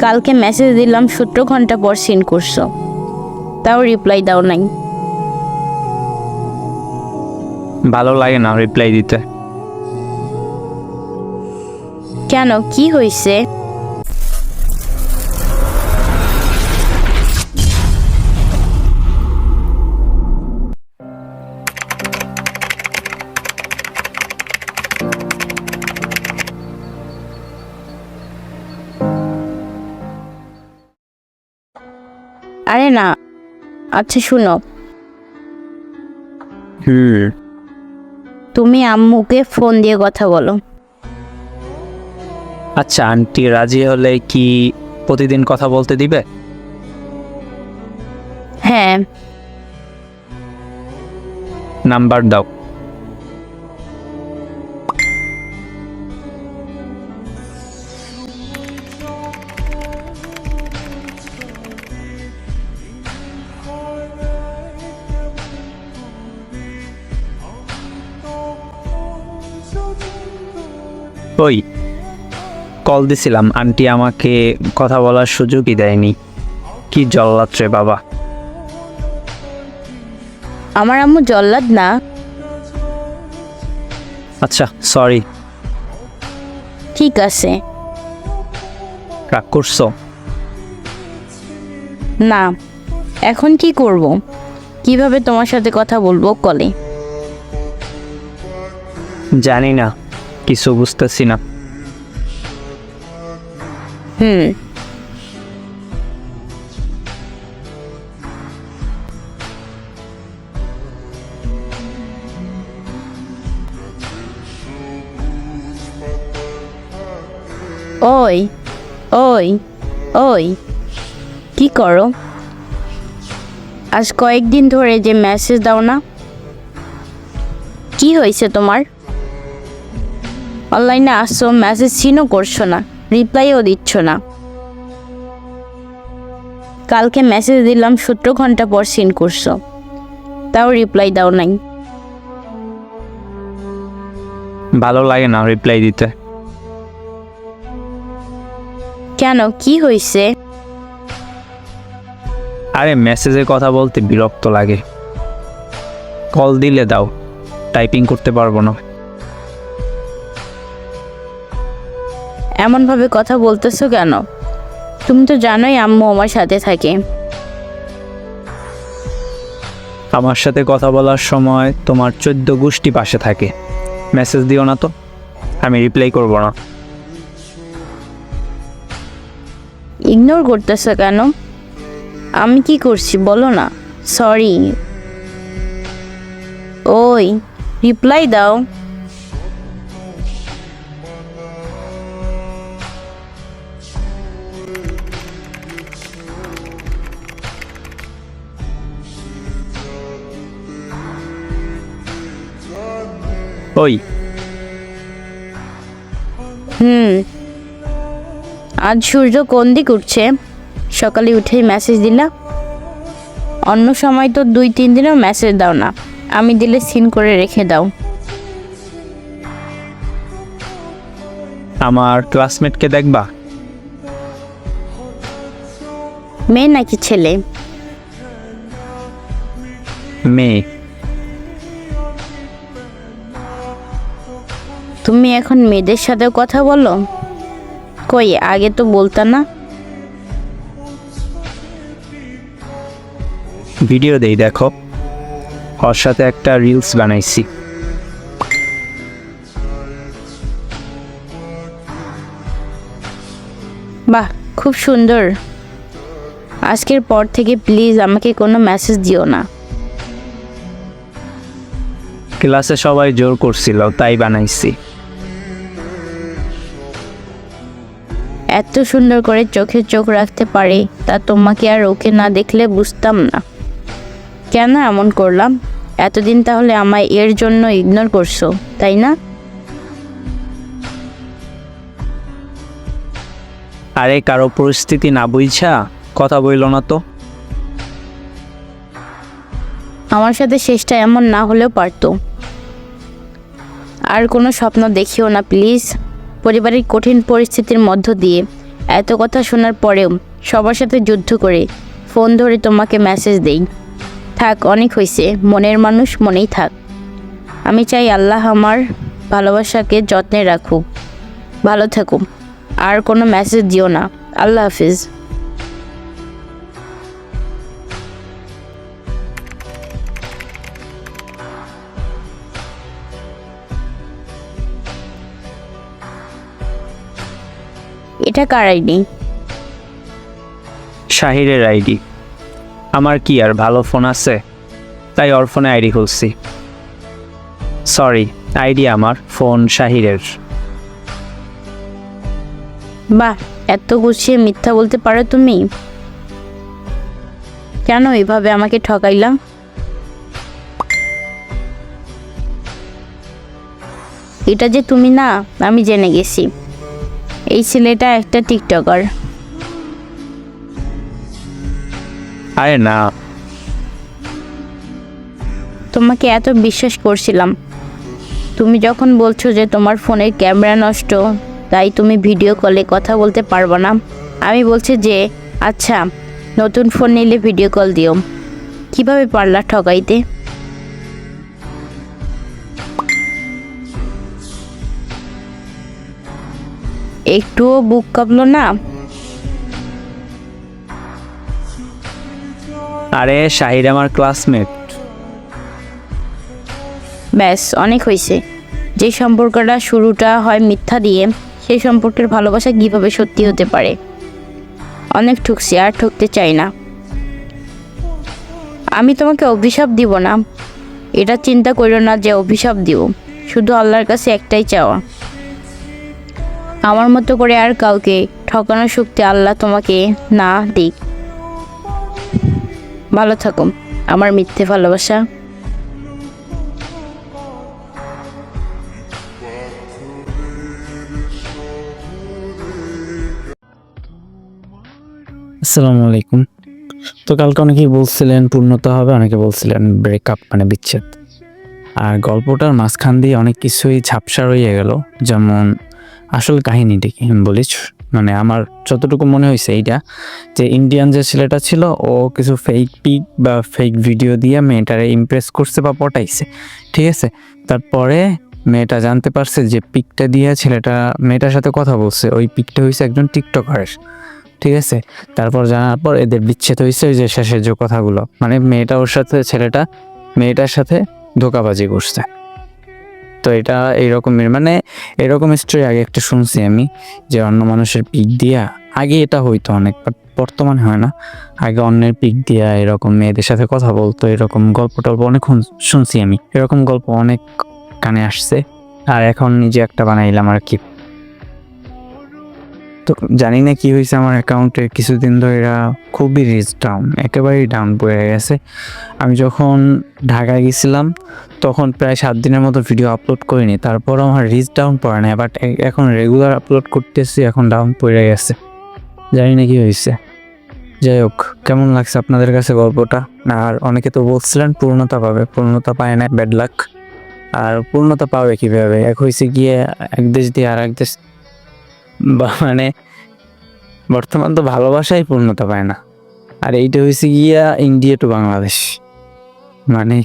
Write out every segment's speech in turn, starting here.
কালকে মেসেজ দিলাম সত্তর ঘণ্টা পর সিন করছ। তাও রিপ্লাই দাও নাই। ভালো লাগে না রিপ্লাই দিতে। কেন? কি হয়েছে আরে না। আচ্ছা শুনো। হুম তুমি আম্মুকে ফোন দিয়ে কথা বলো। আচ্ছা আন্টি রাজি হলে কি প্রতিদিন কথা বলতে দিবে? হ্যাঁ। নাম্বার দাও। ওই কল দিছিলাম আন্টি আমাকে কথা বলার সুযোগই দেয়নি। কি জল্লাদ রে বাবা। আমার আম্মু জল্লাদ না। আচ্ছা সরি ঠিক আছে। রাগ করছ? না। এখন কি করব? কীভাবে তোমার সাথে কথা বলব? কলে জানি না। কিছু বুঝতেছি না। হুম। ওই ওই ওই, কি করো? আজ কয়েকদিন ধরে যে মেসেজ দাও না। কি হয়েছে তোমার? অনলাইনে আসছো মেসেজ সিনও করছ না রিপ্লাইও দিচ্ছ না। কালকে মেসেজ দিলাম সতেরো ঘণ্টা পর সিন করছ। তাও রিপ্লাই দাও নাই। ভালো লাগে না রিপ্লাই দিতে। কেন? কি হয়েছে আরে মেসেজে কথা বলতে বিরক্ত লাগে। কল দিলে দাও টাইপিং করতে পারব না। এমনভাবে কথা বলতেছো কেন? তুমি তো জানোই আম্মু আমার সাথে থাকে। আমার সাথে কথা বলার সময় তোমার চোদ্দ গোষ্ঠী পাশে থাকে। মেসেজ দিও না তো আমি রিপ্লাই করব না। ইগনোর করতেছো কেন? আমি কি করছি বলো না? সরি ওই রিপ্লাই দাও। ওই। হুম। আজ সূর্য কোন দিক উঠছে? সকালে উঠেই মেসেজ দিলা। অন্য সময় তো দুই তিন দিনও মেসেজ দাও না। আমি দিলে সিন করে রেখে দাও। আমার ক্লাসমেটকে দেখবা? মেয়ে নাকি ছেলে? মেয়ে। তুমি এখন মেয়েদের সাথে কথা বলো? কই আগে তো বলতা না। ভিডিও দেই দেখো। ওর সাথে একটা রিলস বানাইছি। বাহ খুব সুন্দর। আজকের পর থেকে প্লিজ আমাকে কোনো মেসেজ দিও না। ক্লাসে সবাই জোর করছিল তাই বানাইছি। এত সুন্দর করে চোখে চোখ রাখতে পারে তা তোমাকে আর ওকে না দেখলে বুঝতাম না। কেন এমন করলাম? এতদিন তাহলে আমায় এর জন্য ইগনোর করছ তাই না? আরে কারও পরিস্থিতি না বুঝছা? কথা বইল না তো। আমার সাথে শেষটা এমন না হলেও পারতো। আর কোনো স্বপ্ন দেখিও না প্লিজ। পরিবারের কঠিন পরিস্থিতির মধ্য দিয়ে। এত কথা শোনার পরেও সবার সাথে যুদ্ধ করে ফোন ধরে তোমাকে মেসেজ দেই। থাক, অনেক হয়েছে মনের মানুষ মনেই থাক। আমি চাই আল্লাহ আমার ভালোবাসাকে যত্নে রাখুক। ভালো থাকুক। আর কোনো মেসেজ দিও না। আল্লাহ হাফিজ। এটা কার আইডি? শাহিরের আইডি। আমার কি আর ভালো ফোন আছে? তাই ওর ফোনে আইডি খুলছি। সরি আইডি আমার ফোন শাহিরের। বাহ এত গুছিয়ে মিথ্যা বলতে পারো তুমি? কেন এভাবে আমাকে ঠকাইলাম এটা যে তুমি না আমি জেনে গেছি। এই ছেলেটা একটা টিকটকার। আরে না। তোমাকে এত বিশ্বাস করছিলাম। তুমি যখন বলছো যে তোমার ফোনের ক্যামেরা নষ্ট তাই তুমি ভিডিও কলে কথা বলতে পারব না। আমি বলছি যে আচ্ছা নতুন ফোন নিলে ভিডিও কল দিও। কীভাবে পারলা ঠকাইতে? একটুও বুক কাঁপলো না। আরে শাহির আমার ক্লাসমেট ব্যাস অনেক হয়েছে। যে সম্পর্কটা শুরুটা হয় মিথ্যা দিয়ে সেই সম্পর্কের ভালোবাসা কীভাবে সত্যি হতে পারে? অনেক ঠুকছি আর ঠকতে চাই না। আমি তোমাকে অভিশাপ দিব না। এটা চিন্তা করো না যে অভিশাপ দিব। শুধু আল্লাহর কাছে একটাই চাওয়া। আমার মতো করে আর কাউকে ঠকানোর শক্তি আল্লাহ তোমাকে না দিক। ভালো থাকুন, আমার মিথ্যে ভালোবাসা। আসসালামু আলাইকুম। তো কালকে অনেকেই বলছিলেন, পূর্ণতা হবে, অনেকে বলছিলেন ব্রেকআপ মানে বিচ্ছেদ। আর গল্পটার মাঝখান দিয়ে অনেক কিছুই ঝাপসা রয়ে গেল, যেমন আসল কাহিনীটা কি বলি? মানে আমার যতটুকু মনে হয়েছে এইটা, যে ইন্ডিয়ান যে ছেলেটা ছিল, ও কিছু ফেক পিক বা ফেক ভিডিও দিয়ে মেয়েটারে ইমপ্রেস করছে বা পটাইছে, ঠিক আছে? তারপরে মেয়েটা জানতে পারছে যে পিকটা দিয়ে ছেলেটা, মেয়েটার সাথে কথা বলছে, ওই পিকটা হয়েছে একজন টিকটকারের ঠিক আছে? তারপর জানার পর এদের বিচ্ছেদ হয়েছে ওই যে শেষের যে কথাগুলো মানে মেয়েটা ওর সাথে, ছেলেটা মেয়েটার সাথে ধোকাবাজি করছে। তো এটা এইরকমের মানে এরকম স্টোরি আগে একটা শুনছি আমি, যে অন্য মানুষের পিক দিয়া, আগে এটা হইতো অনেক বাট বর্তমানে হয় না। আগে অন্যের পিক দিয়া এরকম মেয়েদের সাথে কথা বলতো, এরকম গল্প টল্প অনেক শুনছি আমি। এরকম গল্প অনেক কানে আসছে। আর এখন নিজে একটা বানাইলাম আর কি। তো জানি না কি হয়েছে আমার অ্যাকাউন্টে কিছুদিন ধরে খুবই রিচ ডাউন একেবারেই ডাউন পড়ে গেছে। আমি যখন ঢাকায় গেছিলাম, তখন প্রায় সাত দিনের মতো ভিডিও আপলোড করিনি। তারপর আমার রিচ ডাউন পড়ে না বাট এখন রেগুলার আপলোড করতেছি, এখন ডাউন পড়ে গেছে। জানি না কি হয়েছে। যাই হোক, কেমন লাগছে আপনাদের কাছে গল্পটা? আর অনেকে তো বলছিলেন, পূর্ণতা পাবে। পূর্ণতা পায় না ব্যাড লাক আর পূর্ণতা পাবে কীভাবে? এক হয়েছে গিয়ে এক দেশ দিয়ে আর এক দেশ মানে বর্তমান তো ভালোবাসাই পূর্ণতা পায় না। আর এইটা হয়েছে গিয়া ইন্ডিয়া টু বাংলাদেশ। মানে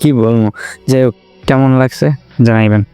কি বলব? যাই হোক, কেমন লাগছে জানাইবেন।